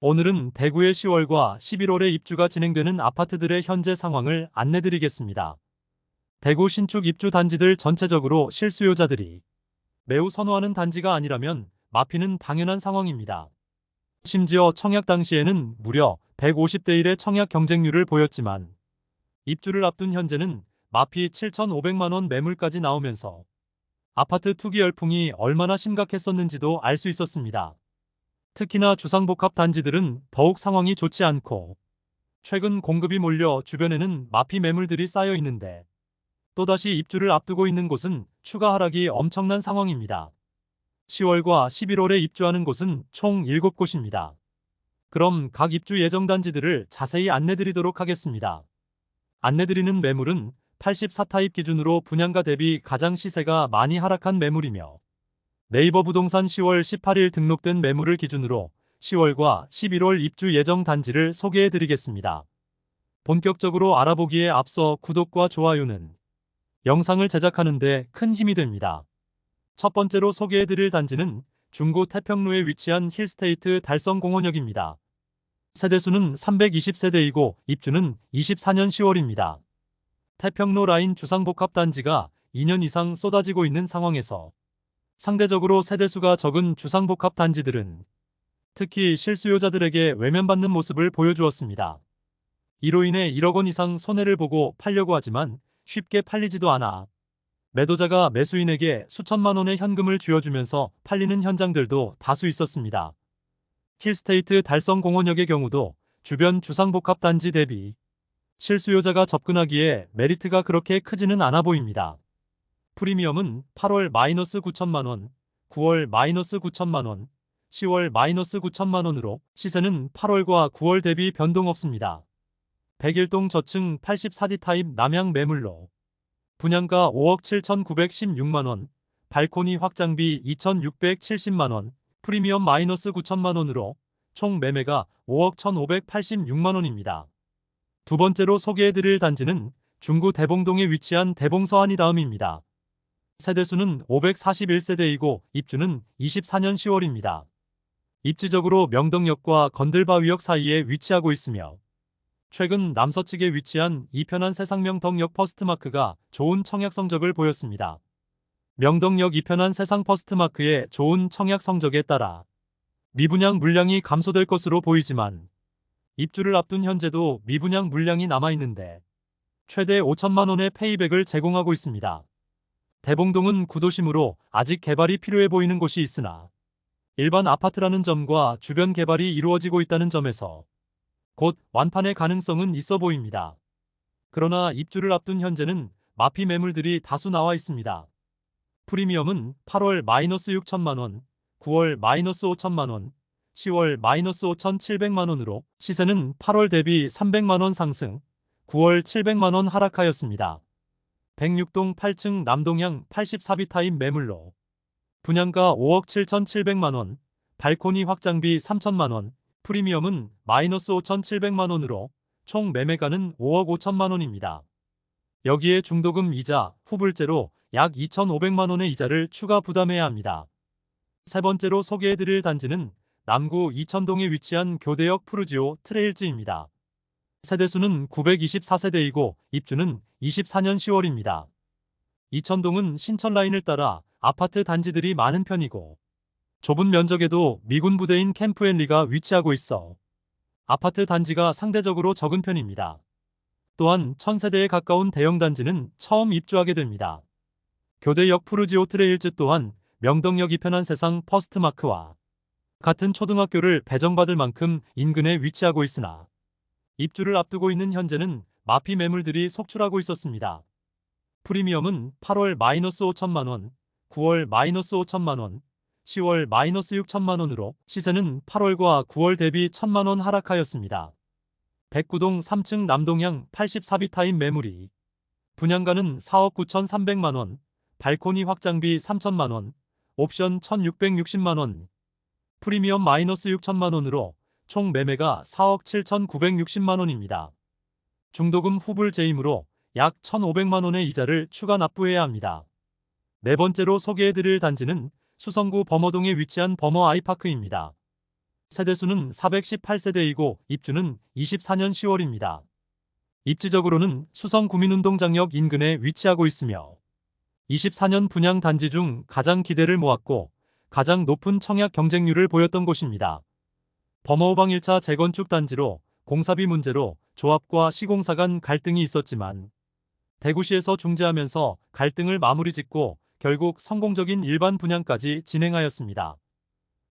오늘은 대구의 10월과 11월에 입주가 진행되는 아파트들의 현재 상황을 안내드리겠습니다. 대구 신축 입주 단지들 전체적으로 실수요자들이 매우 선호하는 단지가 아니라면 마피는 당연한 상황입니다. 심지어 청약 당시에는 무려 150대 1의 청약 경쟁률을 보였지만 입주를 앞둔 현재는 마피 7,500만원 매물까지 나오면서 아파트 투기 열풍이 얼마나 심각했었는지도 알 수 있었습니다. 특히나 주상복합 단지들은 더욱 상황이 좋지 않고 최근 공급이 몰려 주변에는 마피 매물들이 쌓여 있는데 또다시 입주를 앞두고 있는 곳은 추가 하락이 엄청난 상황입니다. 10월과 11월에 입주하는 곳은 총 7곳입니다. 그럼 각 입주 예정 단지들을 자세히 안내드리도록 하겠습니다. 안내드리는 매물은 84타입 기준으로 분양가 대비 가장 시세가 많이 하락한 매물이며 네이버 부동산 10월 18일 등록된 매물을 기준으로 10월과 11월 입주 예정 단지를 소개해 드리겠습니다. 본격적으로 알아보기에 앞서 구독과 좋아요는 영상을 제작하는데 큰 힘이 됩니다. 첫 번째로 소개해 드릴 단지는 중구 태평로에 위치한 힐스테이트 달성공원역입니다. 세대수는 320세대이고 입주는 24년 10월입니다. 태평로 라인 주상복합 단지가 2년 이상 쏟아지고 있는 상황에서 상대적으로 세대수가 적은 주상복합 단지들은 특히 실수요자들에게 외면받는 모습을 보여주었습니다. 이로 인해 1억 원 이상 손해를 보고 팔려고 하지만 쉽게 팔리지도 않아 매도자가 매수인에게 수천만 원의 현금을 쥐어주면서 팔리는 현장들도 다수 있었습니다. 힐스테이트 달성공원역의 경우도 주변 주상복합 단지 대비 실수요자가 접근하기에 메리트가 그렇게 크지는 않아 보입니다. 프리미엄은 8월 마이너스 9천만 원, 9월 마이너스 9천만 원, 10월 마이너스 9천만 원으로 시세는 8월과 9월 대비 변동 없습니다. 101동 저층 84D 타입 남양 매물로 분양가 5억 7,916만 원, 발코니 확장비 2,670만 원, 프리미엄 마이너스 9천만 원으로 총 매매가 5억 1,586만 원입니다. 두 번째로 소개해드릴 단지는 중구 대봉동에 위치한 대봉서안이 다음입니다. 세대수는 541세대이고 입주는 24년 10월입니다. 입지적으로 명덕역과 건들바위역 사이에 위치하고 있으며 최근 남서측에 위치한 이편한 세상명덕역 퍼스트마크가 좋은 청약 성적을 보였습니다. 명덕역 이편한 세상 퍼스트마크의 좋은 청약 성적에 따라 미분양 물량이 감소될 것으로 보이지만 입주를 앞둔 현재도 미분양 물량이 남아있는데 최대 5천만 원의 페이백을 제공하고 있습니다. 대봉동은 구도심으로 아직 개발이 필요해 보이는 곳이 있으나 일반 아파트라는 점과 주변 개발이 이루어지고 있다는 점에서 곧 완판의 가능성은 있어 보입니다. 그러나 입주를 앞둔 현재는 마피 매물들이 다수 나와 있습니다. 프리미엄은 8월 마이너스 6천만 원, 9월 마이너스 5천만 원, 10월 마이너스 5,700만 원으로 시세는 8월 대비 300만 원 상승, 9월 700만 원 하락하였습니다. 106동 8층 남동향 84비 타입 매물로 분양가 5억 7,700만 원, 발코니 확장비 3천만 원, 프리미엄은 마이너스 5,700만 원으로 총 매매가는 5억 5천만 원입니다. 여기에 중도금 이자, 후불제로 약 2,500만 원의 이자를 추가 부담해야 합니다. 세 번째로 소개해드릴 단지는 남구 이천동에 위치한 교대역 푸르지오 트레일즈입니다. 세대수는 924세대이고 입주는 24년 10월입니다. 이천동은 신천 라인을 따라 아파트 단지들이 많은 편이고 좁은 면적에도 미군 부대인 캠프앤리가 위치하고 있어 아파트 단지가 상대적으로 적은 편입니다. 또한 천세대에 가까운 대형 단지는 처음 입주하게 됩니다. 교대역 푸르지오 트레일즈 또한 명덕역 이편한 세상 퍼스트마크와 같은 초등학교를 배정받을 만큼 인근에 위치하고 있으나 입주를 앞두고 있는 현재는 마피 매물들이 속출하고 있었습니다. 프리미엄은 8월 마이너스 5천만 원, 9월 마이너스 5천만 원, 10월 마이너스 6천만 원으로 시세는 8월과 9월 대비 1천만 원 하락하였습니다. 백구동 3층 남동향 84비 타임 매물이 분양가는 4억 9천3백만 원, 발코니 확장비 3천만 원, 옵션 1,660만 원, 프리미엄 마이너스 6천만 원으로 총 매매가 4억 7,960만 원입니다. 중도금 후불 제임으로 약 1,500만 원의 이자를 추가 납부해야 합니다. 네 번째로 소개해드릴 단지는 수성구 범어동에 위치한 범어 아이파크입니다. 세대수는 418세대이고 입주는 24년 10월입니다. 입지적으로는 수성구민운동장역 인근에 위치하고 있으며 24년 분양 단지 중 가장 기대를 모았고 가장 높은 청약 경쟁률을 보였던 곳입니다. 범어호방 1차 재건축 단지로 공사비 문제로 조합과 시공사 간 갈등이 있었지만 대구시에서 중재하면서 갈등을 마무리 짓고 결국 성공적인 일반 분양까지 진행하였습니다.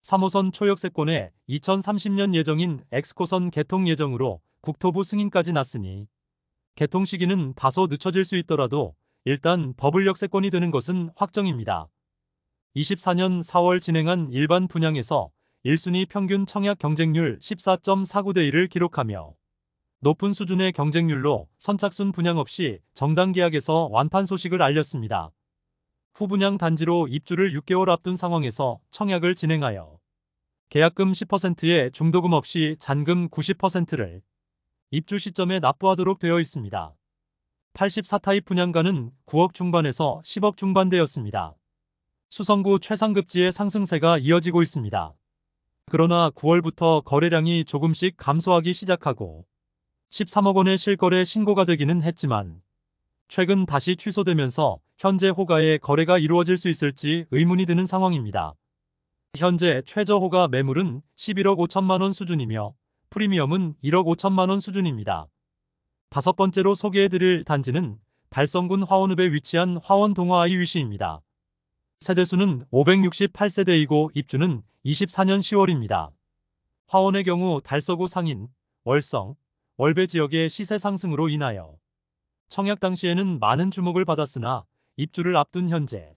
3호선 초역세권에 2030년 예정인 엑스코선 개통 예정으로 국토부 승인까지 났으니 개통 시기는 다소 늦춰질 수 있더라도 일단 더블 역세권이 되는 것은 확정입니다. 24년 4월 진행한 일반 분양에서 1순위 평균 청약 경쟁률 14.49대 1을 기록하며 높은 수준의 경쟁률로 선착순 분양 없이 정당 계약에서 완판 소식을 알렸습니다. 후분양 단지로 입주를 6개월 앞둔 상황에서 청약을 진행하여 계약금 10%에 중도금 없이 잔금 90%를 입주 시점에 납부하도록 되어 있습니다. 84타입 분양가는 9억 중반에서 10억 중반대였습니다. 수성구 최상급지의 상승세가 이어지고 있습니다. 그러나 9월부터 거래량이 조금씩 감소하기 시작하고 13억 원의 실거래 신고가 되기는 했지만 최근 다시 취소되면서 현재 호가의 거래가 이루어질 수 있을지 의문이 드는 상황입니다. 현재 최저 호가 매물은 11억 5천만 원 수준이며 프리미엄은 1억 5천만 원 수준입니다. 다섯 번째로 소개해드릴 단지는 달성군 화원읍에 위치한 화원 동화 아이 위시입니다. 세대수는 568세대이고 입주는 24년 10월입니다. 화원의 경우 달서구 상인, 월성, 월배 지역의 시세 상승으로 인하여 청약 당시에는 많은 주목을 받았으나 입주를 앞둔 현재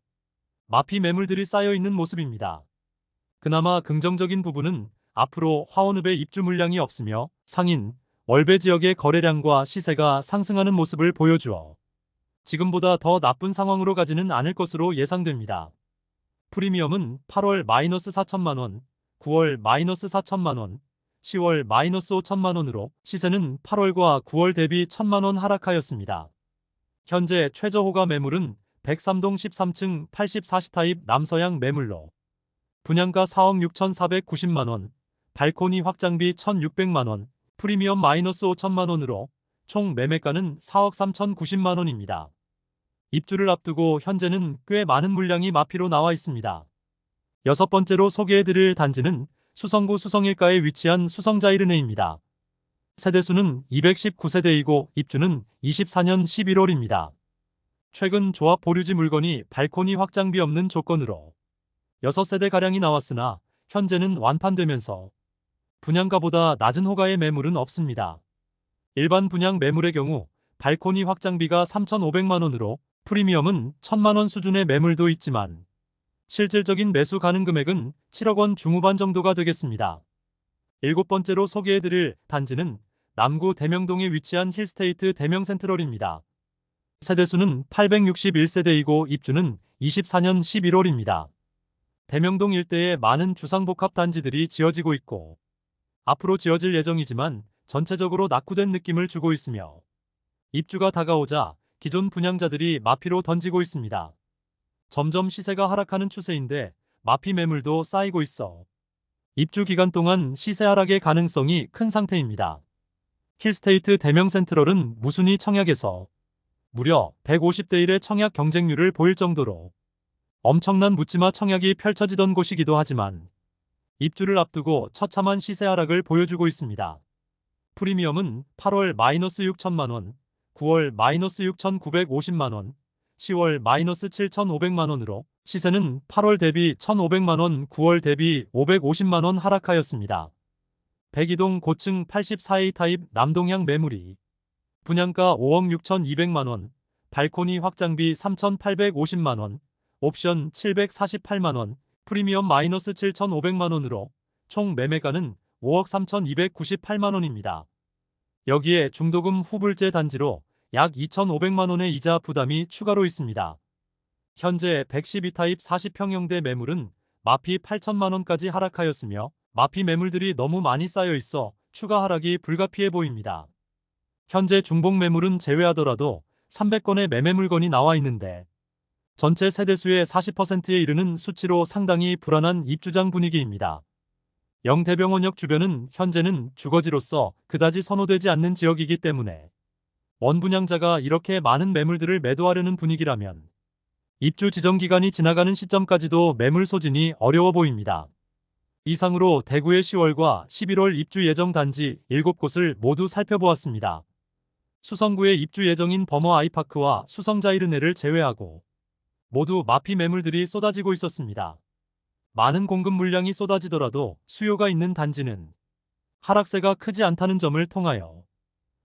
마피 매물들이 쌓여 있는 모습입니다. 그나마 긍정적인 부분은 앞으로 화원읍의 입주 물량이 없으며 상인, 월배 지역의 거래량과 시세가 상승하는 모습을 보여주어 지금보다 더 나쁜 상황으로 가지는 않을 것으로 예상됩니다. 프리미엄은 8월 마이너스 4천만원, 9월 마이너스 4천만원, 10월 마이너스 5천만원으로 시세는 8월과 9월 대비 1천만원 하락하였습니다. 현재 최저 호가 매물은 103동 13층 84시 타입 남서양 매물로 분양가 4억 6,490만원, 발코니 확장비 1,600만원, 프리미엄 마이너스 5천만원으로 총 매매가는 4억 3,090만원입니다. 입주를 앞두고 현재는 꽤 많은 물량이 마피로 나와 있습니다. 여섯 번째로 소개해드릴 단지는 수성구 수성일가에 위치한 수성자이르네입니다. 세대수는 219세대이고 입주는 24년 11월입니다. 최근 조합 보류지 물건이 발코니 확장비 없는 조건으로 6세대가량이 나왔으나 현재는 완판되면서 분양가보다 낮은 호가의 매물은 없습니다. 일반 분양 매물의 경우 발코니 확장비가 3,500만원으로 프리미엄은 1,000만원 수준의 매물도 있지만 실질적인 매수 가능 금액은 7억 원 중후반 정도가 되겠습니다. 일곱 번째로 소개해드릴 단지는 남구 대명동에 위치한 힐스테이트 대명센트럴입니다. 세대수는 861세대이고 입주는 24년 11월입니다. 대명동 일대에 많은 주상복합 단지들이 지어지고 있고 앞으로 지어질 예정이지만 전체적으로 낙후된 느낌을 주고 있으며 입주가 다가오자 기존 분양자들이 마피로 던지고 있습니다. 점점 시세가 하락하는 추세인데 마피 매물도 쌓이고 있어 입주 기간 동안 시세 하락의 가능성이 큰 상태입니다. 힐스테이트 대명 센트럴은 무순위 청약에서 무려 150대 1의 청약 경쟁률을 보일 정도로 엄청난 묻지마 청약이 펼쳐지던 곳이기도 하지만 입주를 앞두고 처참한 시세 하락을 보여주고 있습니다. 프리미엄은 8월 마이너스 6천만원, 9월 마이너스 6,950만원, 10월 마이너스 7,500만원으로 시세는 8월 대비 1,500만원, 9월 대비 550만원 하락하였습니다. 백이동 고층 84A 타입 남동향 매물이 분양가 5억 6,200만원, 발코니 확장비 3,850만원, 옵션 748만원, 프리미엄 마이너스 7,500만원으로 총 매매가는 5억 3,298만원입니다. 여기에 중도금 후불제 단지로 약 2,500만원의 이자 부담이 추가로 있습니다. 현재 112타입 40평형대 매물은 마피 8천만원까지 하락하였으며 마피 매물들이 너무 많이 쌓여 있어 추가 하락이 불가피해 보입니다. 현재 중복 매물은 제외하더라도 300건의 매매 물건이 나와 있는데 전체 세대수의 40%에 이르는 수치로 상당히 불안한 입주장 분위기입니다. 영대병원역 주변은 현재는 주거지로서 그다지 선호되지 않는 지역이기 때문에 원분양자가 이렇게 많은 매물들을 매도하려는 분위기라면 입주 지정 기간이 지나가는 시점까지도 매물 소진이 어려워 보입니다. 이상으로 대구의 10월과 11월 입주 예정 단지 7곳을 모두 살펴보았습니다. 수성구의 입주 예정인 버머 아이파크와 수성자이르네를 제외하고 모두 마피 매물들이 쏟아지고 있었습니다. 많은 공급 물량이 쏟아지더라도 수요가 있는 단지는 하락세가 크지 않다는 점을 통하여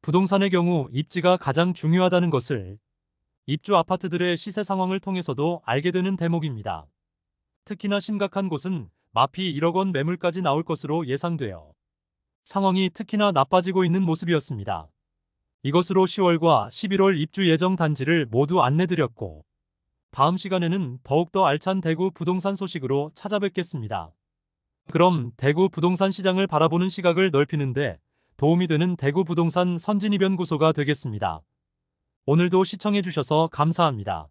부동산의 경우 입지가 가장 중요하다는 것을 입주 아파트들의 시세 상황을 통해서도 알게 되는 대목입니다. 특히나 심각한 곳은 마피 1억 원 매물까지 나올 것으로 예상되어 상황이 특히나 나빠지고 있는 모습이었습니다. 이것으로 10월과 11월 입주 예정 단지를 모두 안내드렸고 다음 시간에는 더욱더 알찬 대구 부동산 소식으로 찾아뵙겠습니다. 그럼 대구 부동산 시장을 바라보는 시각을 넓히는데 도움이 되는 대구 부동산 선진이변 구소가 되겠습니다. 오늘도 시청해주셔서 감사합니다.